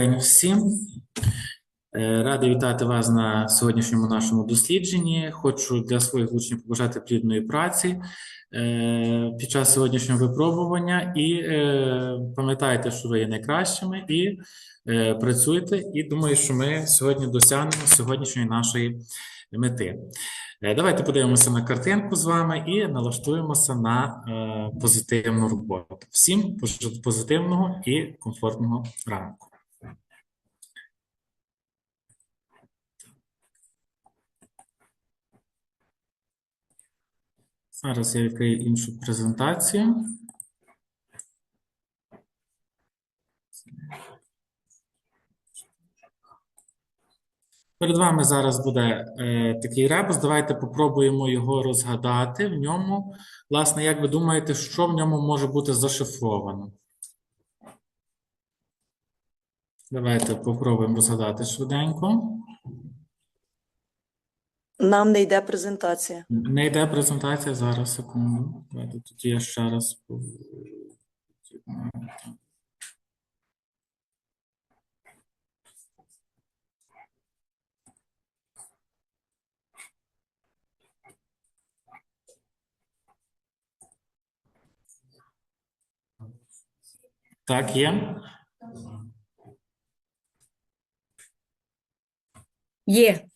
день всім. Е, Радий вітати вас на сьогоднішньому нашому дослідженні. Хочу для своїх учнів побажати плідної праці е, під час сьогоднішнього випробування. І е, пам'ятайте, що ви є найкращими, і працюйте. І думаю, що ми сьогодні досягнемо сьогоднішньої нашої мети. Давайте подивимося на картинку з вами і налаштуємося на позитивну роботу. Всім позитивного і комфортного ранку. Зараз я відкрию іншу презентацію. Перед вами зараз буде е, такий ребус. Давайте попробуємо його розгадати. В ньому, власне, як ви думаєте, що в ньому може бути зашифровано? Давайте попробуємо розгадати швиденько. Нам не йде презентація. Не йде презентація зараз, секунду. Давайте тоді я ще раз. Так, є. Є.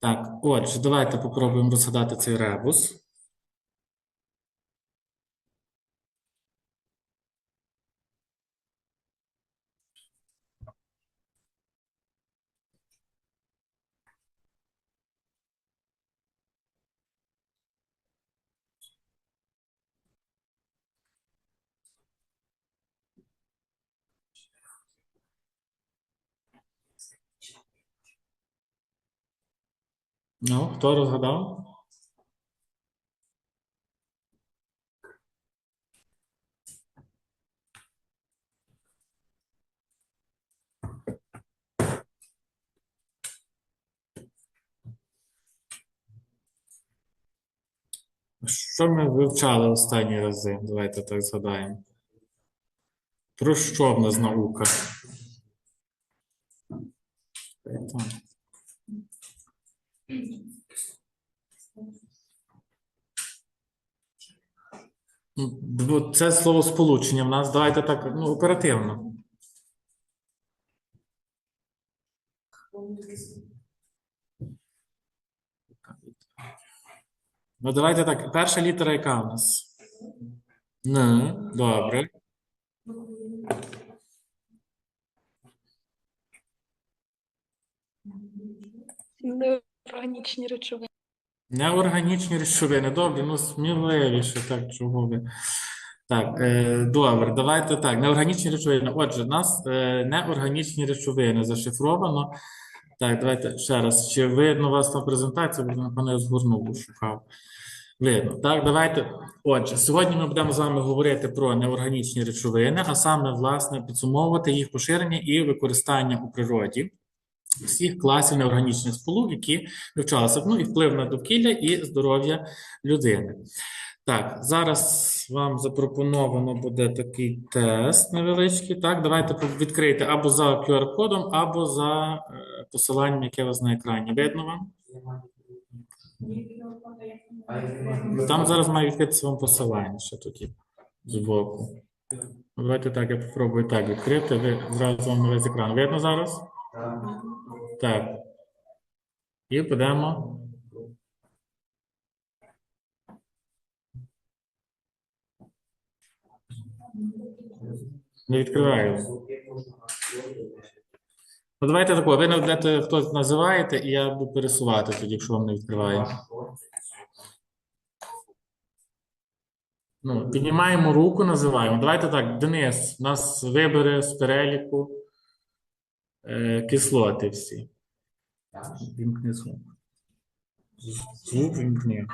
Так, отже, давайте попробуємо розгадати цей ребус. Ну, хто розгадав? Що ми вивчали останні рази? Давайте так згадаємо. Про що в нас наука? Так. Ну, Це слово сполучення в нас. Давайте так ну, оперативно. Ну, давайте так. Перша літера, яка у нас? Н. Добре. Неорганічні речовини. Неорганічні речовини. Добре, ну сміливіше, так чого ви. Так, е, добре, давайте так. Неорганічні речовини. Отже, у нас е, неорганічні речовини зашифровано. Так, давайте ще раз. Чи видно вас на презентації? Бо напевно я згорнув, шукав. Видно. Так, давайте. Отже, сьогодні ми будемо з вами говорити про неорганічні речовини, а саме, власне, підсумовувати їх поширення і використання у природі всіх класів неорганічних сполук, які вивчалися, ну і вплив на довкілля і здоров'я людини. Так, зараз вам запропоновано буде такий тест невеличкий. Так, давайте відкрийте або за QR-кодом, або за е, посиланням, яке у вас на екрані. Видно вам? Там зараз має відкритися вам посилання ще тоді збоку. Давайте так, я попробую так відкрити. Ви зразу вам весь екран. Видно зараз? Так. І підемо. Не відкриваю. Ну, давайте тако, ви наведете, хто називаєте, і я буду пересувати тоді, якщо вам не відкриває. Ну, піднімаємо руку, називаємо. Давайте так, Денис, нас вибере з переліку е, кислоти всі. Вімкни звук. Звук вімкни.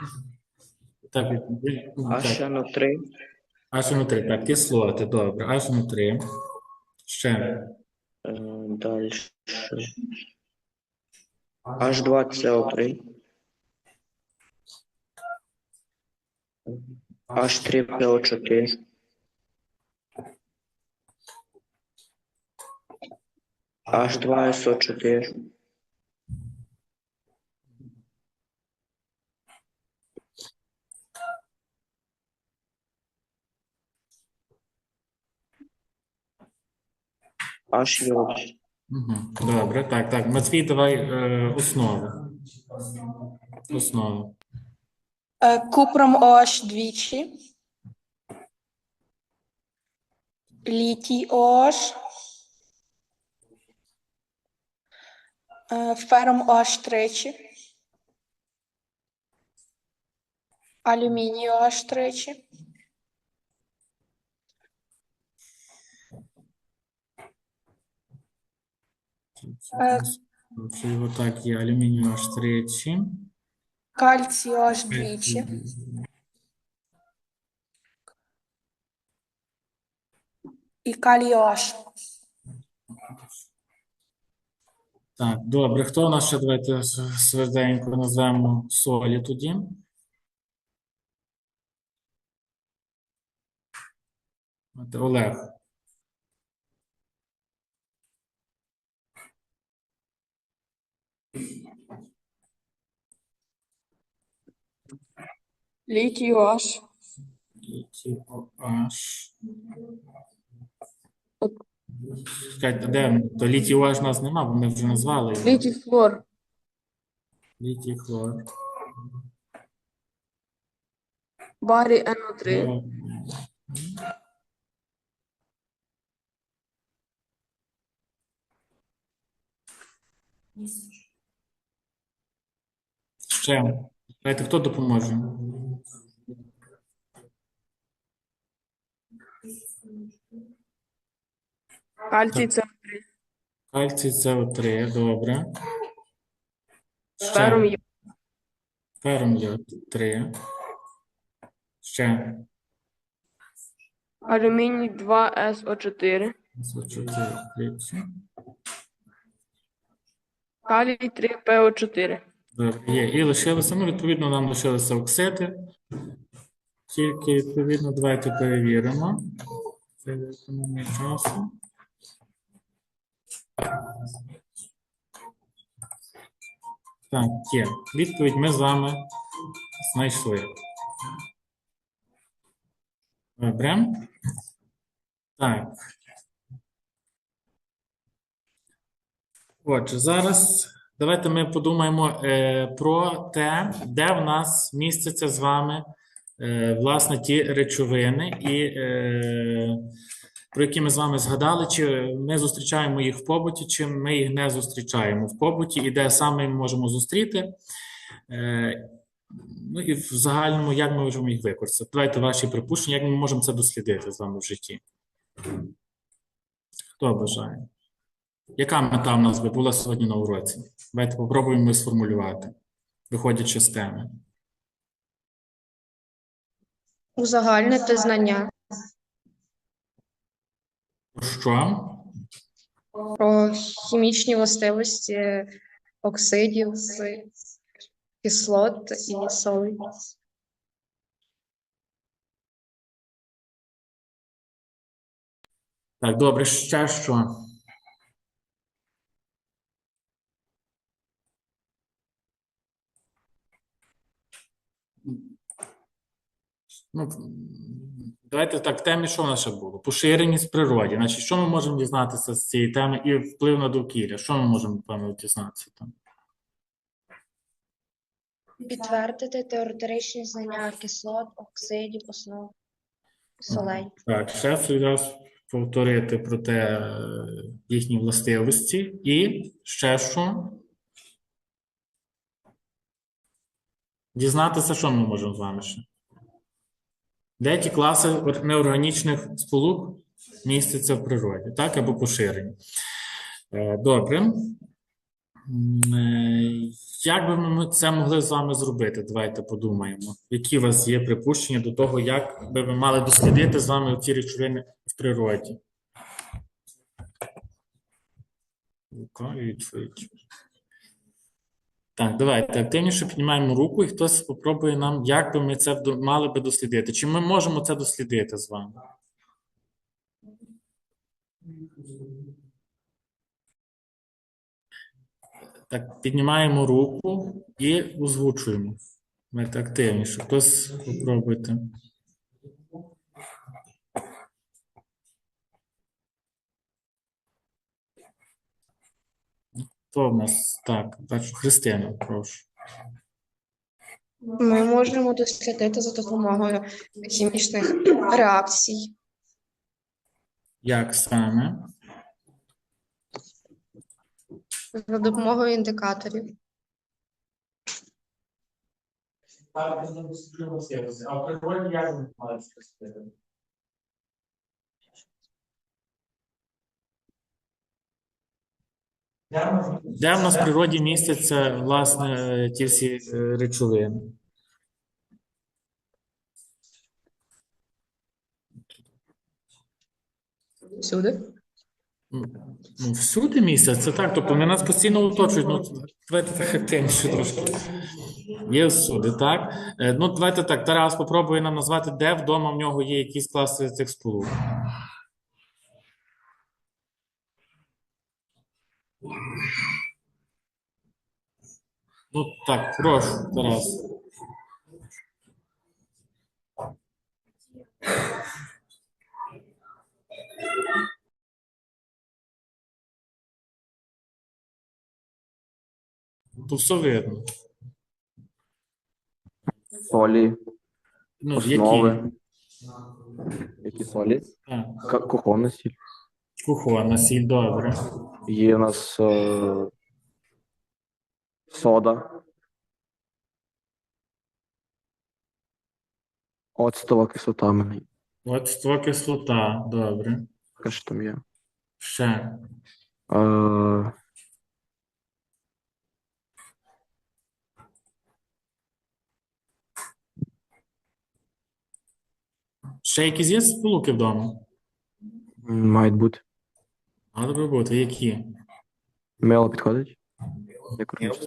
Так, від- ну, так. HNO3, HNO3, так, кислоти, добре. HNO3. Ще. е, далі H2CO3, H3PO4, H2SO4. HIO. Угу. Добре, так, так. Матвій, давай е, основи. Основи. Е, Купром OH двічі. Літій OH. Е, Фером OH тричі. Алюміній OH тричі. Е. Це його так є алюмінію аж тричі. Кальцій OH двічі. І калій OH. Так, добре. Хто у нас ще давайте швиденько назвемо солі тоді? Олег. Літій OH. LiTOH. Чекайте, де? То літій у нас нема, бо ми вже назвали його. Літій флор. Літій хлор. Барі НО3. Ще. Давайте, хто допоможе? Кальцій це Кальцій СО3, добре. Ще. фером є. Ферум йод 3. Ще. Алюміній 2СО4. СО4 тричі. Калій 3ПО4. Добре, є. І лишилося, ну, відповідно, нам лишилися оксиди. Тільки, відповідно, давайте перевіримо. Це економія часу. Так, є. Відповідь ми з вами знайшли. Добре. Так. Отже, зараз давайте ми подумаємо е, про те, де в нас містяться з вами е, власне ті речовини, і е, про які ми з вами згадали, чи ми зустрічаємо їх в побуті, чи ми їх не зустрічаємо в побуті, і де саме ми можемо зустріти. Е, ну і в загальному, як ми можемо їх використати. Давайте ваші припущення, як ми можемо це дослідити з вами в житті. Хто бажає? Яка мета в нас би була сьогодні на уроці? Давайте попробуємо сформулювати, виходячи з теми. Узагальнити знання Що? про хімічні властивості оксидів, кислот і солей. Так, добре, ще що? Ну, давайте так, темі що в нас ще було? Поширеність в природі. Значить, що ми можемо дізнатися з цієї теми і вплив на довкілля? Що ми можемо, певно, дізнатися там? Підтвердити теоретичні знання кислот, оксидів, основ, солей. Так, ще раз повторити про те е, їхні властивості. І ще що? Дізнатися, що ми можемо з вами ще? Де ті класи неорганічних сполук містяться в природі, так, або поширені. Е, Добре. Е, Як би ми це могли з вами зробити? Давайте подумаємо. Які у вас є припущення до того, як би ви мали дослідити з вами ці речовини в природі? Так, давайте активніше піднімаємо руку, і хтось спробує нам, як би ми це мали би дослідити. Чи ми можемо це дослідити з вами? Так, піднімаємо руку і озвучуємо. Давайте активніше. Хтось попробуйте. Хто в нас? Так, бачу, Христина, прошу. Ми можемо дослідити за допомогою хімічних реакцій, Як саме? за допомогою індикаторів. А природі як відбувається Де в нас в природі містяться, власне, ті всі е, речовини? Всюди. Ну, всюди місяць, так. Тобто вони нас постійно оточують. Ну, давайте так активніше трошки. Є всюди, так. Е, Ну, давайте так. Тарас попробує нам назвати, де вдома в нього є якісь класи цих сполук. Ну так, прошу, Тарас. То все видно. Солі, Ну, які? основи. Які солі? Ка- Кухонна сіль. Кухонна сіль, добре. Є у нас е, сода. Оцтова кислота. От ство кислота, добре. Яка ж там є? Ще. Е, Ще якісь є сполуки вдома? мають бути. Мали би бути, які? Мило підходить?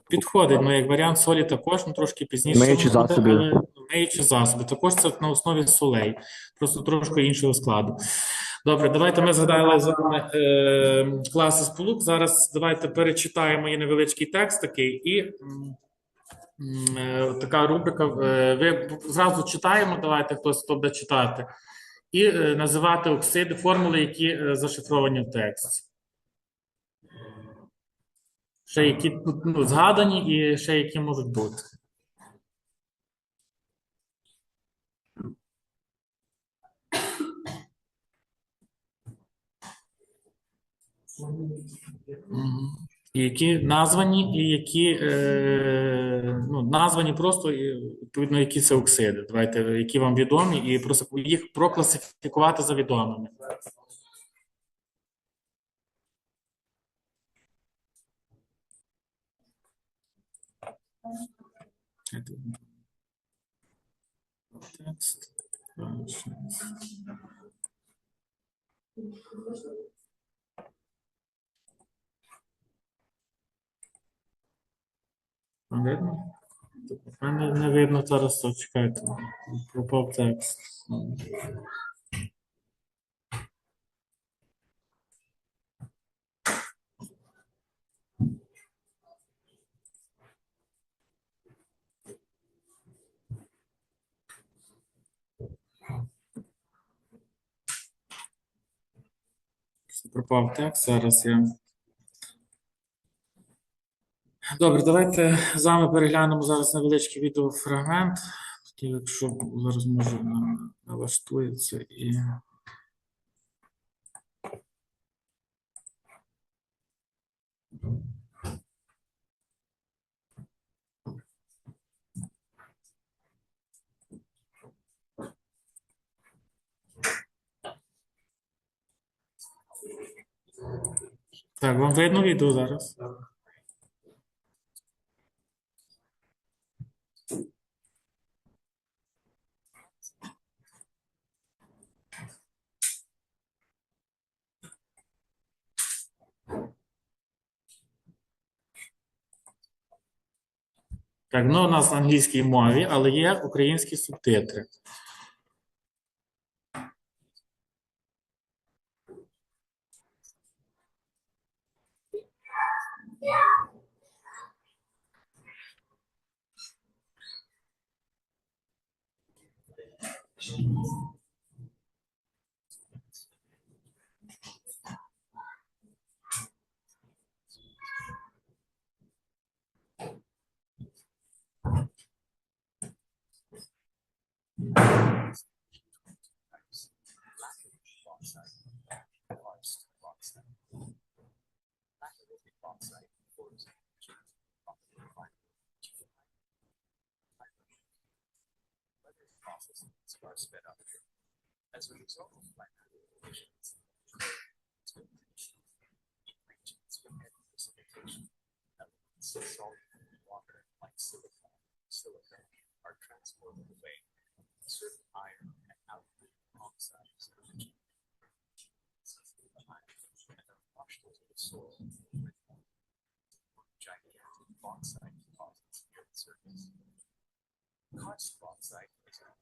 Підходить, ну, як варіант солі також, ну, трошки пізніше. Миючі засоби. але Миючі засоби. Також це на основі солей, просто трошки іншого складу. Добре, давайте ми згадали з вами е, класи сполук. Зараз давайте перечитаємо є невеличкий текст такий і е, така рубрика. е, ви зразу читаємо, давайте хтось хто буде читати, і е, називати оксиди, формули, які зашифровані в тексті. Ще які тут ну, згадані і ще які можуть бути. І які названі, і які е, ну, названі просто і, відповідно, які це оксиди. Давайте, які вам відомі, і просто їх прокласифікувати за відомими. Текст. Вам Видно? Не видно зараз, чекайте. Пропав текст. Пропав текст, зараз я. Добре, давайте з вами переглянемо зараз невеличкий відеофрагмент. Якщо зараз може налаштується і. Так, вам видно відео зараз? Так, ну у нас на англійській мові, але є українські субтитри. Sped up. As a result of climate conditions, salt water like silicon, silica are transported away. Certain iron and alkaline oxides are rich the iron and are washed into the soil with gigantic bauxite deposits near the surface. Karst bauxite is a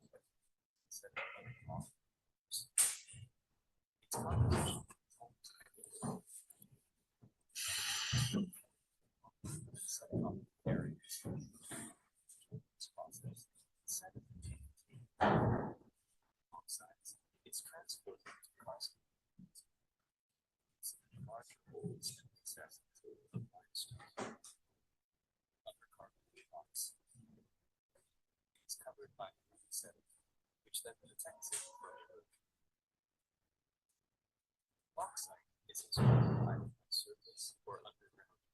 covered by a sediment, which then will attack it for Bauxite is surface or underground.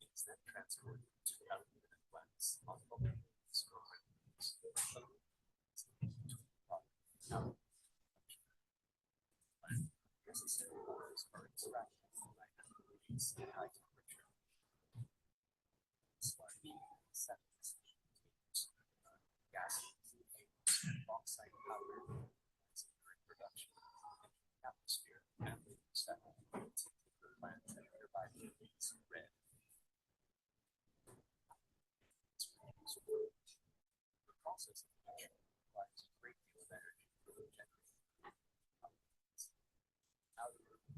It is then transported to the aluminum flaps on the aluminum the are extracted by aluminum and high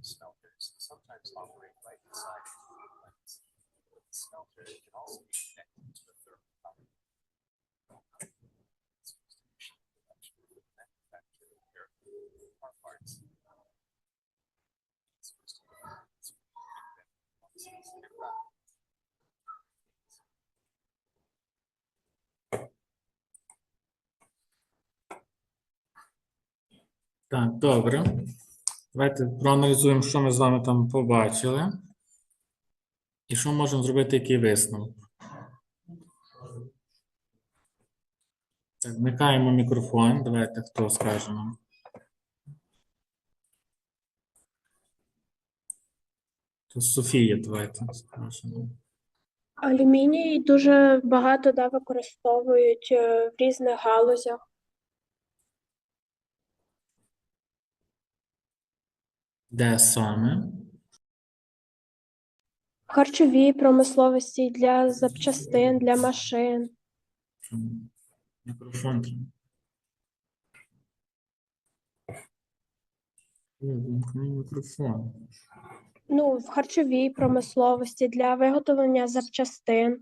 smelters sometimes operate right inside the plants. The smelter can also be connected to a thermal power. Так, добре. Давайте проаналізуємо, що ми з вами там побачили. І що можемо зробити, який висновок. Так, вмикаємо мікрофон. Давайте хто скаже нам. Софія, давайте. Алюміній дуже багато да, використовують е, в різних галузях. Де саме? В харчовій промисловості для запчастин, для машин. Мікрофон. мікрофон. Ну, в харчовій промисловості для виготовлення запчастин.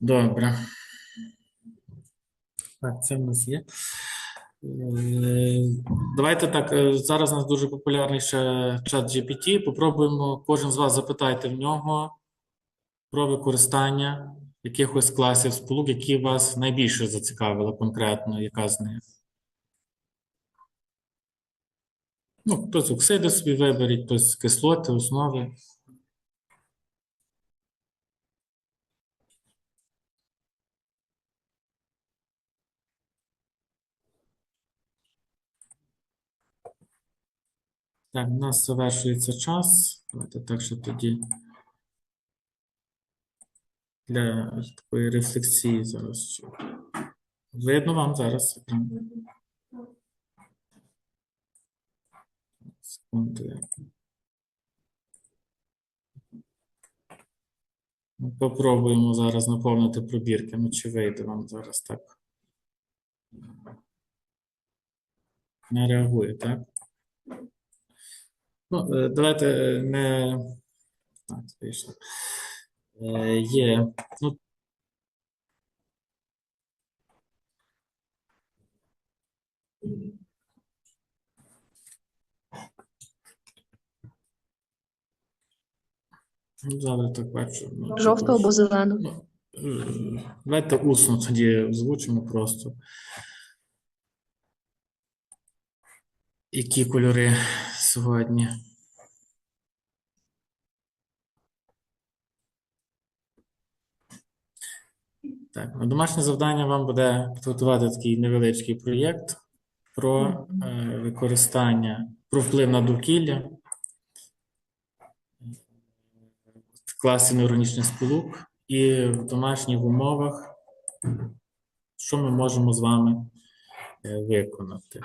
Добре. Так, це в нас є. Е, Давайте так. е, Зараз у нас дуже популярний ще чат GPT. Попробуємо, кожен з вас запитайте в нього про використання якихось класів сполук, які вас найбільше зацікавили конкретно, яка з них. Ну, хтось оксиди собі виберіть, хтось кислоти, основи. Так, у нас завершується час. Давайте так, що тоді для такої рефлексії зараз. Видно вам зараз? Секунду. Попробуємо зараз наповнити пробірки. Ну, чи вийде вам зараз так? Не реагує, так? Ну, е, давайте е, не. Так, вийшло. Е, Є. Ну, ну, зараз так бачу. ну, Жовту або зелену. Ну, Давайте усно тоді озвучимо просто. Які кольори сьогодні? Так, на домашнє завдання вам буде підготувати такий невеличкий проєкт про е, використання, про вплив на довкілля в класі неорганічних сполук і в домашніх умовах, що ми можемо з вами е, виконати.